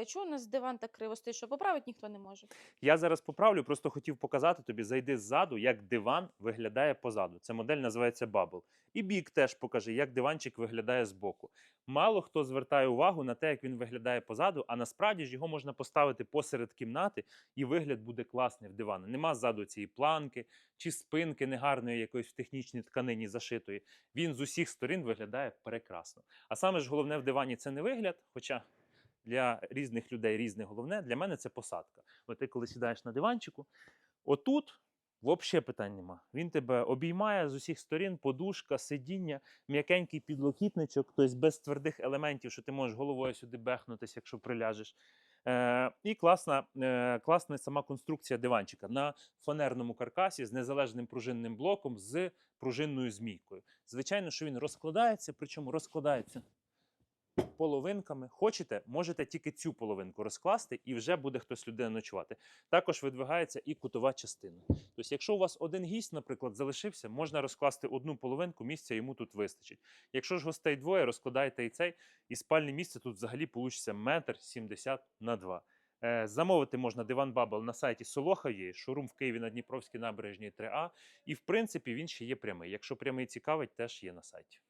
е, чого у нас диван так криво стоїть, що поправити ніхто не може. Я зараз поправлю, просто хотів показати тобі, зайди ззаду, як диван виглядає позаду. Ця модель називається Bubble. І бік теж покажи, як диванчик виглядає збоку. Мало хто звертає увагу на те, як він виглядає позаду, а насправді ж його можна поставити посеред кімнати, і вигляд буде класний в дивана. Нема ззаду цієї планки чи спинки негарної якоїсь в технічній тканині зашитої. Він з усіх сторін виглядає прекрасно. А саме ж головне в дивані це не вигляд, хоча для різних людей різне головне. Для мене це посадка. От ти коли сідаєш на диванчику, отут взагалі питань нема. Він тебе обіймає з усіх сторін, подушка, сидіння, м'якенький підлокітничок, тобто без твердих елементів, що ти можеш головою сюди бехнутися, якщо приляжеш. Е, і класна, е, класна сама конструкція диванчика на фанерному каркасі з незалежним пружинним блоком з пружинною змійкою. Звичайно, що він розкладається, причому розкладається половинками. Хочете, можете тільки цю половинку розкласти, і вже буде хтось людина ночувати. Також видвигається і кутова частина. Тобто, якщо у вас один гість, наприклад, залишився, можна розкласти одну половинку, місця йому тут вистачить. Якщо ж гостей двоє, розкладайте і цей, і спальне місце тут взагалі вийде метр сімдесят на два. Е, Замовити можна диван Бабл на сайті Солоха є, шоурум в Києві на Дніпровській набережній 3А. І в принципі він ще є прямий. Якщо прямий цікавить, теж є на сайті.